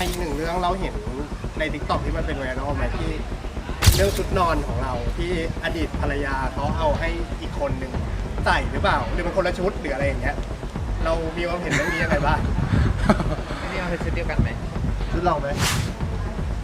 อีกหนึ่งเรื่องเราเห็นในทิกตอกที่มันเป็นไวรัลไหมที่ เรื่องชุดนอนของเราที่อดีตภรรยาเขาเอาให้อีกคนหนึ่งใส่หรือเปล่า หรือมันคนละชุดหรืออะไรอย่างเงี้ยเรามีความเห็นเรื่องนี้ยังไงบ้างไม่ได้เอาเป็นชุดเดียวกันไหมชุดเราไหม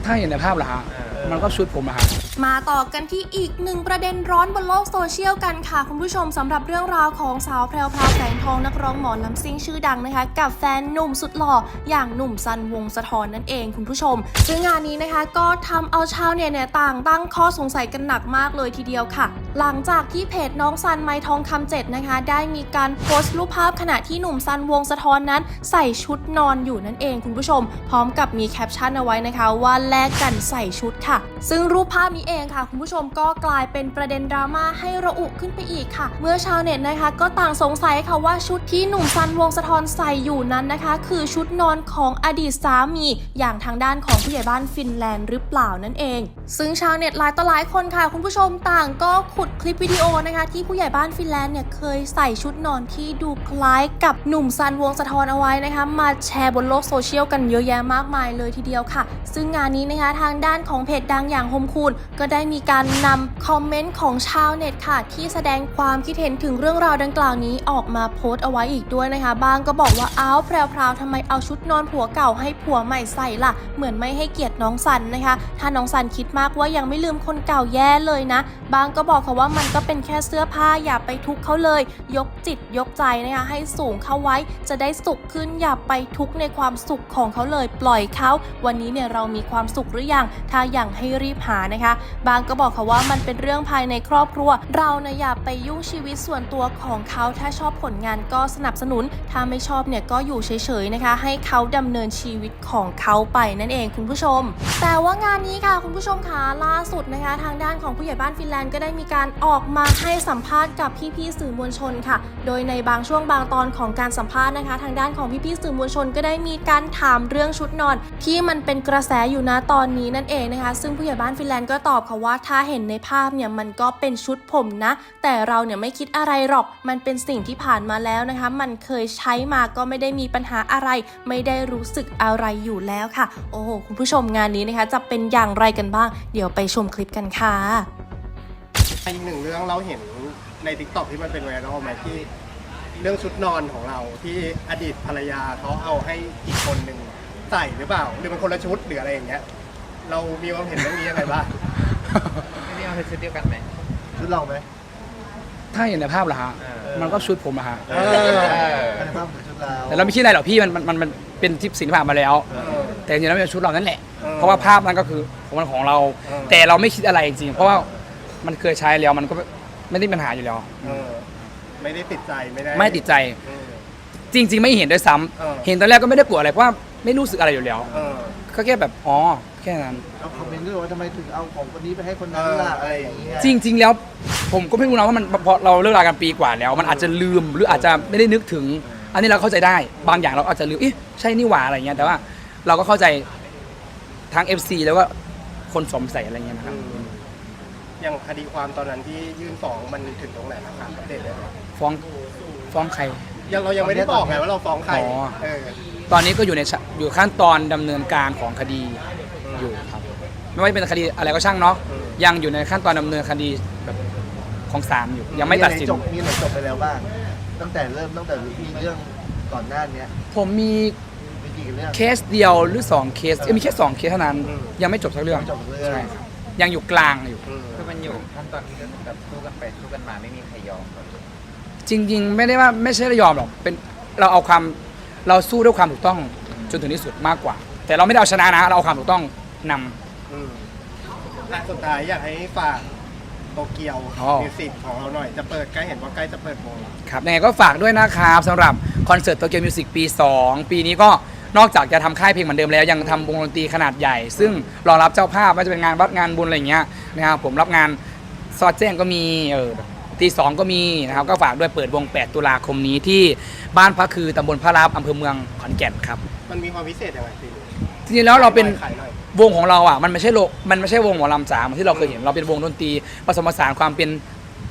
ถ้าเห็นในภาพเหรอฮะเออ มันก็ชุดผมอะฮะมาต่อกันที่อีกหนึ่งประเด็นร้อนบนโลกโซเชียลกันค่ะ คุณผู้ชมสำหรับเรื่องราวของสาวแพรวพราวแสงทองนักร้องหมอลำซิ่งชื่อดังนะคะ กับแฟนหนุ่มสุดหล่ออย่างหนุ่มซันวงศ์สะทอนนั่นเองคุณผู้ชม ซึ่งงานนี้นะคะก็ทำเอาชาวเน็ตเนี่ยต่างตั้งข้อสงสัยกันหนักมากเลยทีเดียวค่ะ หลังจากที่เพจน้องซันไม้ทองคำเจ็ดนะคะ ได้มีการโพสต์รูปภาพขณะที่หนุ่มซันวงศ์สะทอนนั้น ใส่ชุดนอนอยู่นั่นเองคุณผู้ชม พร้อมกับมีแคปชั่นเอาไว้นะคะว่าแลกกันใส่ชุดค่ะซึ่งรูปภาพนี้เองค่ะ คุณผู้ชมก็กลายเป็นประเด็นดราม่าให้ระอุขึ้นไปอีกค่ะ เมื่อชาวเน็ตนะคะ ก็ต่างสงสัยค่ะว่าชุดที่หนุ่มซันวงสะทอนใส่อยู่นั้นนะคะ คือชุดนอนของอดีตสามีอย่างทางด้านของผู้ใหญ่บ้านฟินแลนด์หรือเปล่านั่นเอง ซึ่งชาวเน็ตหลายต่อหลายคนค่ะ คุณผู้ชมต่างก็ขุดคลิปวิดีโอนะคะที่ผู้ใหญ่บ้านฟินแลนด์เนี่ยเคยใส่ชุดนอนที่ดูคล้ายกับหนุ่มซันวงสะทอนเอาไว้นะคะมาแชร์บนโลกโซเชียลกันเยอะแยะมากมายเลยทีเดียวค่ะ ซึ่งงานนี้นะคะทางด้านของเพจดังอย่างโฮมคูนก็ได้มีการนำคอมเมนต์ของชาวเน็ตค่ะ ที่แสดงความคิดเห็นถึงเรื่องราวดังกล่าวนี้ออกมาโพสต์เอาไว้อีกด้วยนะคะ บางก็บอกว่าอ้าวแพรวๆทำไมเอาชุดนอนผัวเก่าให้ผัวใหม่ใส่ล่ะ เหมือนไม่ให้เกียรติน้องสันนะคะ ถ้าน้องสันคิดมากว่ายังไม่ลืมคนเก่าแย่เลยนะ บางก็บอกค่ะว่ามันก็เป็นแค่เสื้อผ้าอย่าไปทุกข์เขาเลย ยกจิตยกใจนะคะให้สูงเข้าไว้ จะได้สุขขึ้นอย่าไปทุกข์ในความสุขของเขาเลย ปล่อยเขาวันนี้เนี่ยเรามีความสุขหรือยังถ้ายังให้รีบหานะคะ บางก็บอกค่ะว่ามันเป็นเรื่องภายในครอบครัว เราเนี่ยอย่าไปยุ่งชีวิตส่วนตัวของเขาถ้าชอบผลงานก็สนับสนุน ถ้าไม่ชอบเนี่ยก็อยู่เฉยๆนะคะ ให้เขาดำเนินชีวิตของเขาไปนั่นเองคุณผู้ชม แต่ว่างานนี้ค่ะคุณผู้ชมคะล่าสุดนะคะ ทางด้านของผู้ใหญ่บ้านฟินแลนด์ก็ได้มีการออกมาให้สัมภาษณ์กับพี่ๆสื่อมวลชนค่ะ โดยในบางช่วงบางตอนของการสัมภาษณ์นะคะ ทางด้านของพี่ๆสื่อมวลชนก็ได้มีการถามเรื่องชุดนอน ที่มันเป็นกระแสอยู่นะตอนนี้นั่นเองนะคะซึ่งผู้ใหญ่บ้านฟินแลนด์ก็ตอบค่ะว่าถ้าเห็นในภาพเนี่ยมันก็เป็นชุดผมนะ แต่เราเนี่ยไม่คิดอะไรหรอก มันเป็นสิ่งที่ผ่านมาแล้วนะคะ มันเคยใช้มาก็ไม่ได้มีปัญหาอะไร ไม่ได้รู้สึกอะไรอยู่แล้วค่ะ โอ้โหคุณผู้ชมงานนี้นะคะ จะเป็นอย่างไรกันบ้าง เดี๋ยวไปชมคลิปกันค่ะอีกหนึ่งเรื่องเราเห็นในทิกตอกที่มันเป็นไวรัลไหมที่เรื่องชุดนอนของเราที่อดีตภรรยาเขาเอาให้อีกคนหนึ่งใส่หรือเปล่า หรือมันคนละชุดหรืออะไรอย่างเงี้ย เรามีความเห็นเรื่องนี้ยังไงบ้างไม่ได้เอาเป็นชุดเดียวกันไหมชุดเราไหมถ้าเห็นในภาพเหรอฮะเออมันก็ชุดผมอะฮะเออเอออันนี้ภาพเหมือนชุดเราแต่เราไม่คิดอะไรหรอกพี่มันมันมันมันเป็นทิปสิ่งที่ผ่านมาแล้ว เออ แต่จริงๆแล้วมันเป็นชุดเรานั่นแหละ เออเพราะว่าภาพนั้นก็คือของมันของเรา เออ แต่เราไม่คิดอะไรจริงๆเพราะว่ามันเคยใช้แล้วมันก็ไม่ได้มีปัญหาอยู่แล้ว เออ ไม่ได้ติดใจไม่ได้ไม่ติดใจ เออ จริง ๆ ไม่เห็นด้วยซ้ำเออ เห็นตอนแรกก็ไม่ได้กลัวอะไรเพราะว่าไม่รู้สึกอะไรอยู่แล้ว เออ ก็แค่แบบอ๋อ แค่นั้น เราคอมเมนต์ด้วยว่าทำไมถึงเอาของคนนี้ไปให้คนนั้นล่ะเอออะไรอย่างเงี้ย จริง ๆ แล้วผมก็ไม่รู้นะว่ามันพอเราเลิกรากันปีกว่าแล้ว มันอาจจะลืมหรืออาจจะไม่ได้นึกถึง อันนี้เราเข้าใจได้ บางอย่างเราอาจจะลืมเอ๊ะใช่นี่หว่าอะไรเงี้ยแต่ว่าเราก็เข้าใจทั้ง FC แล้วก็คนสวมใส่อะไรเงี้ยนะครับ อย่างคดีความตอนนั้นที่ยื่นฟ้องมันถึงตรงไหนนะครับอัปเดตเลยไหมฟ้องฟ้องใคร ยังเรายังไม่ได้บอกไงว่าเราฟ้องใครอ๋อ เออตอนนี้ก็อยู่ในชั้นอยู่ขั้นตอนดำเนินการของคดี อยู่ครับไม่ว่าจะเป็นคดีอะไรก็ช่างเนาะอืมยังอยู่ในขั้นตอนดำเนินคดีแบบของศาลอยู่ ยังไม่ตัดสินมีอะรจบมีอะไรจบไปแล้วบ้าง ตั้งแต่เริ่มตั้งแต่มีเรื่องก่อนหน้าเนี้ยผมมีมีกี่เรื่อง เคสเดียวหรือสองเคสเอ้ยมีแค่สองเคสเท่านั้น อืมยังไม่จบสักเรื่องไม่จบเรื่อง ใช่ครับยังอยู่กลางอยู่ อืมคือมันอยู่ขั้นตอนที่ก็แบบสู้กันไปสู้กันมาไม่มีใครยอมกันจริง ๆ ไม่ได้ว่าไม่ใช่ยอมหรอกเป็นเราเอาความเราสู้ด้วยความถูกต้องจนถึงที่สุดมากกว่า แต่เราไม่ได้เอาชนะนะเราเอาความถูกต้อง นำ อืมอะสุดท้ายอยากให้ฝากโตเกียวอ๋อ มิวสิกของเราหน่อยจะเปิดใกล้เห็นว่าใกล้จะเปิดวงแล้วครับยังไงก็ฝากด้วยนะครับสำหรับคอนเสิร์ตโตเกียวมิวสิกปี 2 ปีนี้ก็นอกจากจะทำค่ายเพลงเหมือนเดิมแล้ว ยังทำวงดนตรีขนาดใหญ่ ซึ่งรองรับเจ้าภาพว่าจะเป็นงานวัดงานบุญอะไรอย่างเงี้ยนะครับผมรับงานซอดแจ้งก็มีเออตีสองก็มีนะครับก็ฝากด้วยเปิดวง 8 ตุลาคมนี้ที่บ้านพระคือตำบลพระรับอำเภอเมืองขอนแก่นครับ มันมีความพิเศษยังไงปีนี้ จริงๆแล้วเราเป็นขายหน่อยวงของเราอะมันไม่ใช่โลมันไม่ใช่วงหมอลำจ๋าเหมือนที่เราเคยเห็นเราเป็นวงดนตรีผสมผสานความเป็น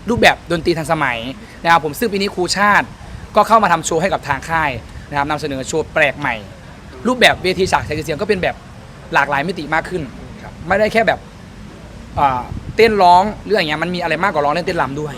รูปแบบดนตรีทันสมัยนะครับผมซึ่งปีนี้ครูชาติก็เข้ามาทำโชว์ให้กับทางค่ายนะครับนำเสนอโชว์แปลกใหม่ รูปแบบเวทีฉากแสงสีเสียงก็เป็นแบบหลากหลายมิติมากขึ้น ครับไม่ได้แค่แบบอ่าเต้นร้องหรืออย่างเงี้ยมันมีอะไรมากกว่าร้องเล่นเต้นรำด้วย